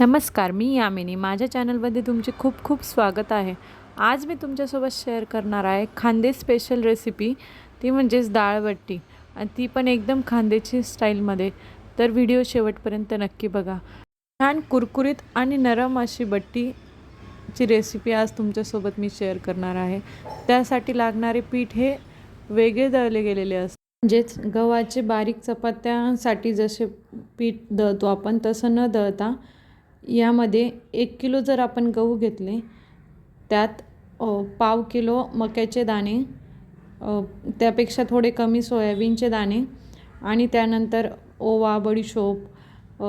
नमस्कार मी यामिनी. माझ्या चॅनलमध्ये तुमचे खूप खूप स्वागत आहे. आज मी तुमच्यासोबत शेअर करणार आहे खांदे स्पेशल रेसिपी ती म्हणजेच डाळबट्टी आणि ती पण एकदम खांदेची स्टाईलमध्ये. तर व्हिडिओ शेवटपर्यंत नक्की बघा. छान कुरकुरीत आणि नरम अशी बट्टीची रेसिपी आज तुमच्यासोबत मी शेअर करणार आहे. त्यासाठी लागणारे पीठ हे वेगळे दळले गेलेले असते. म्हणजेच गव्हाचे बारीक चपात्यासाठी जसे पीठ दळतो आपण तसं न दळता यामध्ये एक किलो जर आपण गहू घेतले त्यात पाव किलो मक्याचे दाणे त्यापेक्षा थोडे कमी सोयाबीनचे दाणे आणि त्यानंतर ओवा बडीशोप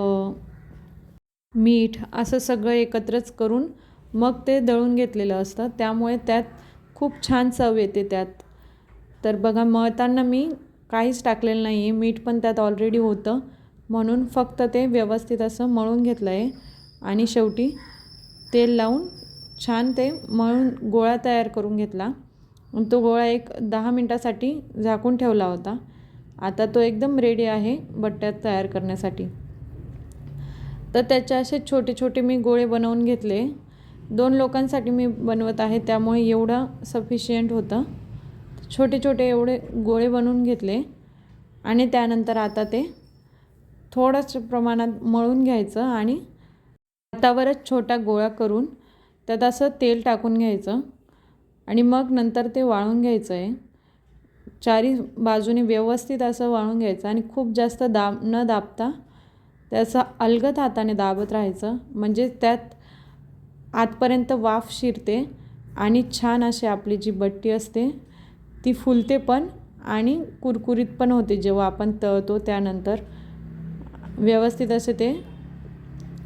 मीठ असं सगळं एकत्रच करून मग ते दळून घेतलेलं असतं. त्यामुळे त्यात खूप छान चव येते त्यात. तर बघा मळताना मी काहीच टाकलेलं नाही आहे मीठ पण त्यात ऑलरेडी होतं. म्हणून फक्त ते व्यवस्थित असं मळून घेतलं आहे आणि शेवटी तेल लावून छान ते मळून गोळा तयार करून घेतला. तो गोळा एक दहा मिनटासाठी झाकून ठेवला होता. आता तो एकदम रेडी आहे बट्ट्यात तयार करण्यासाठी. तर त्याचे असे छोटे छोटे मी गोळे बनवून घेतले. दोन लोकांसाठी मी बनवत आहे त्यामुळे एवढं सफिशियंट होतं. छोटे छोटे एवढे गोळे बनवून घेतले. आणि त्यानंतर आता ते थोडंच प्रमाणात मळून घ्यायचं आणि हातावरच छोटा गोळा करून त्यात असं तेल टाकून घ्यायचं आणि मग नंतर ते वाळून घ्यायचं आहे चारी बाजूने व्यवस्थित असं वाळून घ्यायचं आणि खूप जास्त दाब न दाबता त्याचं अलगद हाताने दाबत राहायचं. म्हणजे त्यात आतपर्यंत वाफ शिरते आणि छान अशी आपली जी बट्टी असते ती फुलते पण आणि कुरकुरीत पण होते. जेव्हा आपण तळतो त्यानंतर व्यवस्थित असे ते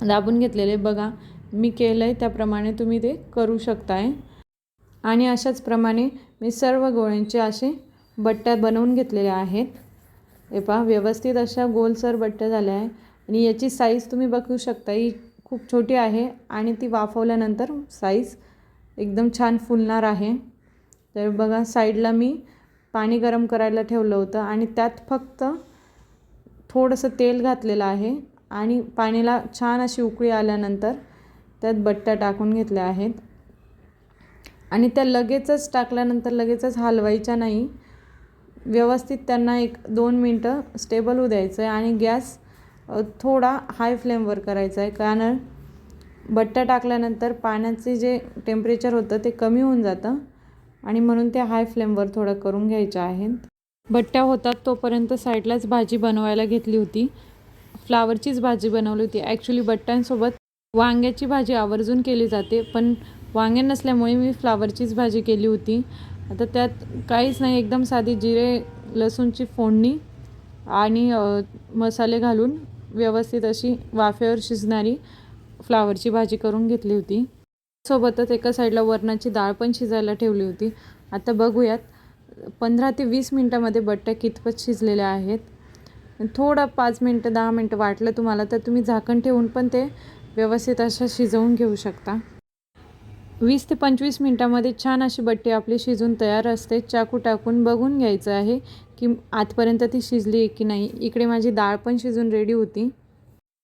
दाबून घेतलेले. बघा मी केलं आहे त्याप्रमाणे तुम्ही ते करू शकताय. आणि अशाच प्रमाणे मी सर्व गोळ्यांचे असे बट्ट्या बनवून घेतलेल्या आहेत. हे पहा व्यवस्थित अशा गोलसर बट्ट्या झाल्या आहे आणि याची साईज तुम्ही बघू शकता ही खूप छोटी आहे आणि ती वाफवल्यानंतर साईज एकदम छान फुलणार आहे. तर बघा साईडला मी पाणी गरम करायला ठेवलं होतं आणि त्यात फक्त थोडंसं तेल घातलेलं आहे. आणि पाणीला छान अशी उकळी आल्यानंतर त्यात बट्ट्या टाकून घेतल्या आहेत. आणि त्या लगेचच टाकल्यानंतर लगेचच हलवायच्या नाही. व्यवस्थित त्यांना एक दोन मिनटं स्टेबल होऊ द्यायचं आहे आणि गॅस थोडा हाय फ्लेमवर करायचा आहे कारण बट्ट्या टाकल्यानंतर पाण्याचे जे टेम्परेचर होतं ते कमी होऊन जातं आणि म्हणून ते हाय फ्लेमवर थोडं करून घ्यायच्या आहेत. बट्ट्या होतात तोपर्यंत साईडलाच भाजी बनवायला घेतली होती. फ्लावरचीच भाजी बनवली होती. ॲक्च्युली बट्ट्यांसोबत वांग्याची भाजी आवर्जून केली जाते पण वांगे नसल्यामुळे मी फ्लावरचीच भाजी केली होती. आता त्यात काहीच नाही एकदम साधी जिरे लसूणची फोडणी आणि मसाले घालून व्यवस्थित अशी वाफेवर शिजणारी फ्लावरची भाजी करून घेतली होती. सोबतच एका साईडला वरणाची डाळ पण शिजायला ठेवली होती. आता बघूयात पंधरा ते वीस मिनटामध्ये बट्ट्या कितपत शिजलेल्या आहेत. थोडं पाच मिनटं दहा मिनटं वाटलं तुम्हाला तर तुम्ही झाकण ठेवून पण ते व्यवस्थित अशा शिजवून घेऊ शकता. वीस ते पंचवीस मिनटामध्ये छान अशी बट्टी आपली शिजून तयार असते. चाकू टाकून बघून घ्यायचं आहे की आतपर्यंत ती शिजली आहे की नाही. इकडे माझी डाळ पण शिजून रेडी होती.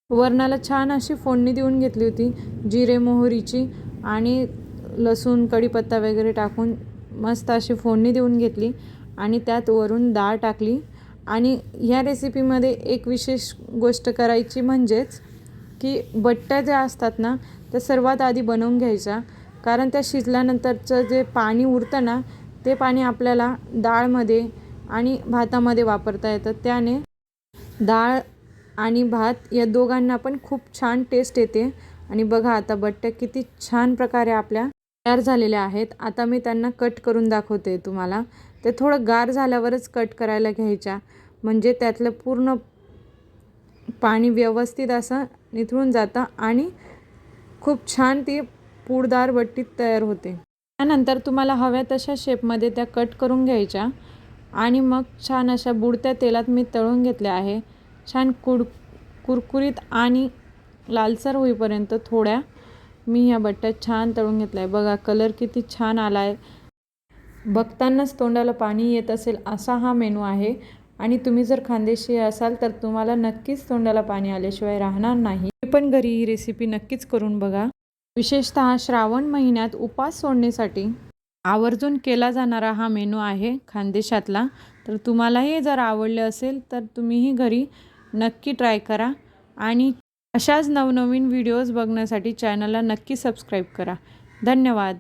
वरणाला छान अशी फोडणी देऊन घेतली होती. जिरे मोहरीची आणि लसूण कढीपत्ता वगैरे टाकून मस्त अशी फोडणी देऊन घेतली आणि त्यात वरून डाळ टाकली. आणि ह्या रेसिपीमध्ये एक विशेष गोष्ट करायची म्हणजेच की बट्ट्या ज्या असतात ना त्या सर्वात आधी बनवून घ्यायच्या. कारण त्या शिजल्यानंतरचं जे पाणी उरतं ना ते पाणी आपल्याला डाळमध्ये आणि भातामध्ये वापरता येतं. त्याने डाळ आणि भात या दोघांना पण खूप छान टेस्ट येते. आणि बघा आता बट्ट्या किती छान प्रकारे आपल्या तयार झालेल्या आहेत. आता मी त्यांना कट करून दाखवते तुम्हाला. ते थोडं गार झाल्यावरच कट करायला घ्यायच्या. म्हणजे त्यातलं पूर्ण पाणी व्यवस्थित असं निथळून जातं आणि खूप छान ती पूडदार बट्टी तयार होते. त्यानंतर तुम्हाला हव्या तशा शेपमध्ये त्या कट करून घ्यायच्या आणि मग छान अशा बुडत्या तेलात मी तळून घेतल्या आहे. छान कुड कुरकुरीत आणि लालसर होईपर्यंत थोड्या मी ह्या बट्ट्या छान तळून घेतल्या आहे. बघा कलर किती छान आला आहे बघतानाच तोंडाला पाणी येत असेल असा हा मेनू आहे. आणि तुम्ही जर खानदेशी असाल तर तुम्हाला नक्कीच तोंडाला पाणी आल्याशिवाय राहणार नाही. मी पण घरी ही रेसिपी नक्कीच करून बघा. विशेषतः श्रावण महिन्यात उपास सोडण्यासाठी आवर्जून केला जाणारा हा मेनू आहे खानदेशातला. तर तुम्हालाही जर आवडले असेल तर तुम्हीही घरी नक्की ट्राय करा. आणि अशाच नवनवीन व्हिडिओज बघण्यासाठी चॅनलला नक्की सबस्क्राईब करा. धन्यवाद.